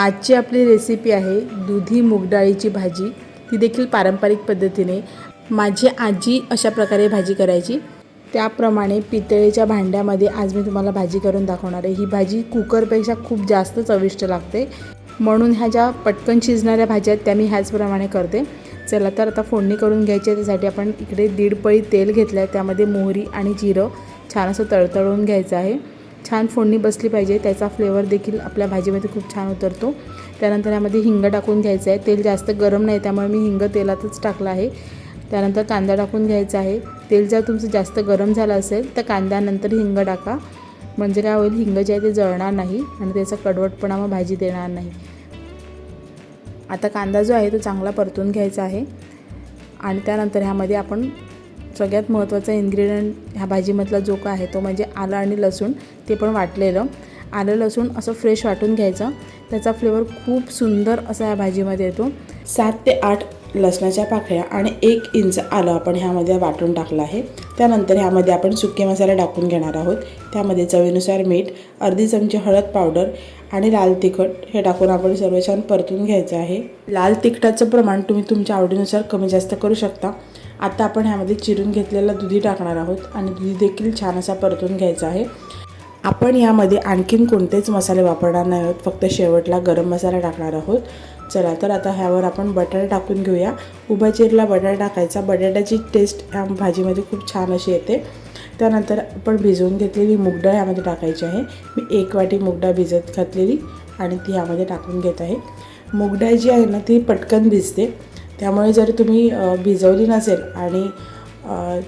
आजची आपली रेसिपी आहे दुधी मूगडाळीची भाजी. ती देखील पारंपरिक पद्धतीने माझी आजी अशा प्रकारे भाजी करायची. त्याप्रमाणे पितळेच्या भांड्यामध्ये आज मी तुम्हाला भाजी करून दाखवणार आहे. ही भाजी कुकरपेक्षा खूप जास्त चविष्ट लागते. म्हणून ह्या ज्या पटकन शिजणाऱ्या भाज्या आहेत त्या मी ह्याचप्रमाणे करते. चला तर आता फोडणी करून घ्यायची आहे. त्यासाठी आपण इकडे दीड पळी तेल घेतलं आहे त्यामध्ये मोहरी आणि जिरं छान असं तळतळून घ्यायचं आहे. छान फोडणी बसली पाहिजे. त्याचा फ्लेवर देखील आपल्या भाजीमध्ये खूप छान उतरतो. त्यानंतर यामध्ये हिंग टाकून घ्यायचं आहे तेल जास्त गरम नाही त्यामुळे मी हिंग तेलातच टाकलं आहे. त्यानंतर कांदा टाकून घ्यायचा आहे. तेल जर तुमचं जास्त गरम झालं असेल तर कांद्यानंतर हिंग टाका. म्हणजे काय होईल हिंग जे आहे ते जळणार नाही आणि त्याचा कडवटपणा मग भाजी देणार नाही. आता कांदा जो आहे तो चांगला परतून घ्यायचा आहे. आणि त्यानंतर ह्यामध्ये आपण सगळ्यात महत्त्वाचा इन्ग्रेडियंट ह्या भाजीमधला जो का आहे तो म्हणजे आलं आणि लसूण ते पण वाटलेलं. आलं लसूण असं फ्रेश वाटून घ्यायचं. त्याचा फ्लेवर खूप सुंदर असा या भाजीमध्ये येतो. सात ते आठ लसणाच्या पाकळ्या आणि एक इंच आलं आपण ह्यामध्ये वाटून टाकलं आहे. त्यानंतर ह्यामध्ये आपण सुके मसाले टाकून घेणार आहोत. त्यामध्ये चवीनुसार मीठ अर्धी चमची हळद पावडर आणि लाल तिखट हे टाकून आपण सर्व छान परतून घ्यायचं आहे. लाल तिखटाचं प्रमाण तुम्ही तुमच्या आवडीनुसार कमी जास्त करू शकता. आता आपण ह्यामध्ये चिरून घेतलेला दुधी टाकणार आहोत आणि दुधी देखील छान असा परतून घ्यायचा आहे. आपण यामध्ये आणखीन कोणतेच मसाले वापरणार नाही आहोत फक्त शेवटला गरम मसाला टाकणार आहोत. चला तर आता ह्यावर आपण बटाटा टाकून घेऊया. उभा चिरला बटाटा टाकायचा. बटाट्याची टेस्ट ह्या भाजीमध्ये खूप छान अशी येते. त्यानंतर आपण भिजवून घेतलेली मुगडाळ यामध्ये टाकायची आहे. मी एक वाटी मुगडाळ भिजत घातलेली आणि ती ह्यामध्ये टाकून घेत आहे. मुगडाळ जी आहे ना ती पटकन भिजते. त्यामुळे जर तुम्ही भिजवली नसेल आणि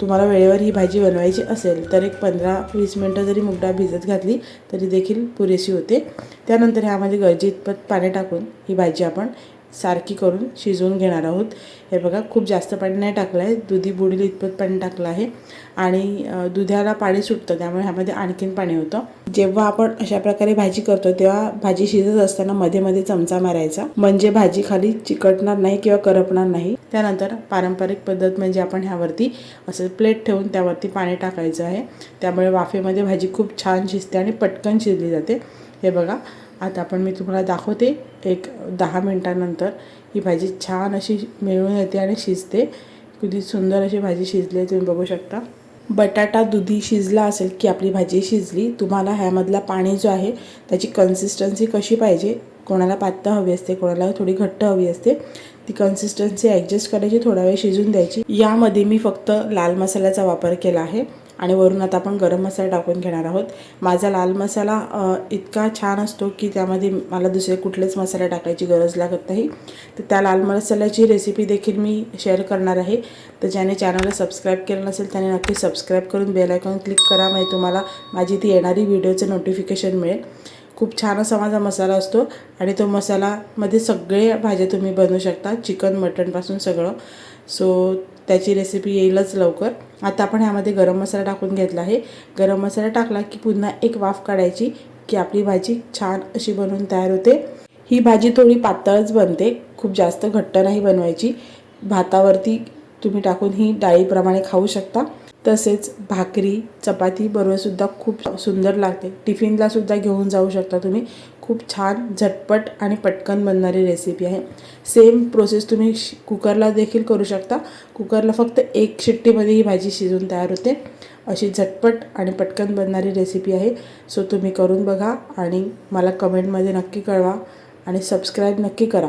तुम्हाला वेळेवर ही भाजी बनवायची असेल तर एक पंधरा वीस मिनटं जरी मुगडाळ भिजत घातली तरी देखील पुरेशी होते. त्यानंतर ह्यामध्ये गरजे इतपत पाणी टाकून ही भाजी आपण सारखी करून शिजवून घेणार आहोत. हे बघा खूप जास्त पाणी नाही टाकलं आहे. दुधी बुडील इतपत पाणी टाकलं आहे. आणि दुधाला पाणी सुटतं त्यामुळे ह्यामध्ये आणखीन पाणी होतं. जेव्हा आपण अशा प्रकारे भाजी करतो तेव्हा भाजी शिजत असताना मध्ये मध्ये चमचा मारायचा. म्हणजे भाजी खाली चिकटणार नाही किंवा करपणार नाही. त्यानंतर पारंपरिक पद्धत म्हणजे आपण ह्यावरती असं प्लेट ठेवून त्यावरती पाणी टाकायचं आहे. त्यामुळे वाफेमध्ये भाजी खूप छान शिजते आणि पटकन शिजली जाते. हे बघा आता आपण मी तुम्हाला दाखवते एक दहा मिनटानंतर ही भाजी छान अशी मिळून येते आणि शिजते. किती सुंदर अशी भाजी शिजली आहे तुम्ही बघू शकता. बटाटा दुधी शिजला असेल की आपली भाजी शिजली तुम्हाला ह्यामधला पाणी जो आहे त्याची कन्सिस्टन्सी कशी पाहिजे कोणाला पातळ हवी असते कोणाला थोडी घट्ट हवी असते ती कन्सिस्टन्सी ॲडजस्ट करायची थोडा वेळ शिजून द्यायची. यामध्ये मी फक्त लाल मसाल्याचा वापर केला आहे. आणि वरून आता आपण गरम मसाला टाकून घेणार आहोत. माझा लाल मसाला इतका छान असतो की त्यामध्ये मला दुसरे कुठलेच मसाले टाकायची गरज लागत नाही. तर त्या लाल मसाल्याची रेसिपी देखील मी शेअर करणार आहे. तर ज्याने चॅनलला सबस्क्राईब केलं नसेल त्याने नक्की सबस्क्राईब करून बेलायकॉन क्लिक करा. म्हणजे तुम्हाला माझी ती येणारी व्हिडिओचं नोटिफिकेशन मिळेल. खूप छान असा माझा मसाला असतो. आणि तो मसालामध्ये सगळे भाज्या तुम्ही बनवू शकता. चिकन मटणपासून सगळं. सो त्याची रेसिपी येईलच लवकर. आता आपण ह्यामध्ये गरम मसाला टाकून घेतला आहे. गरम मसाला टाकला की पुन्हा एक वाफ काढायची की आपली भाजी छान अशी बनवून तयार होते. ही भाजी थोडी पातळच बनते. खूप जास्त घट्ट नाही बनवायची. भातावरती तुम्ही टाकून ही डाळीप्रमाणे खाऊ शकता. तसेच भाकरी चपाती बरोबरसुद्धा खूप सुंदर लागते. टिफिनलासुद्धा घेऊन जाऊ शकता तुम्ही. खूप छान झटपट आणि पटकन बनणारी रेसिपी आहे. सेम प्रोसेस तुम्ही कुकरला देखील करू शकता. कुकरला फक्त एक शिट्टीमध्ये ही भाजी शिजून तयार होते. अशी झटपट आणि पटकन बनणारी रेसिपी आहे. सो तुम्ही करून बघा आणि मला कमेंटमध्ये नक्की कळवा आणि सबस्क्राईब नक्की करा.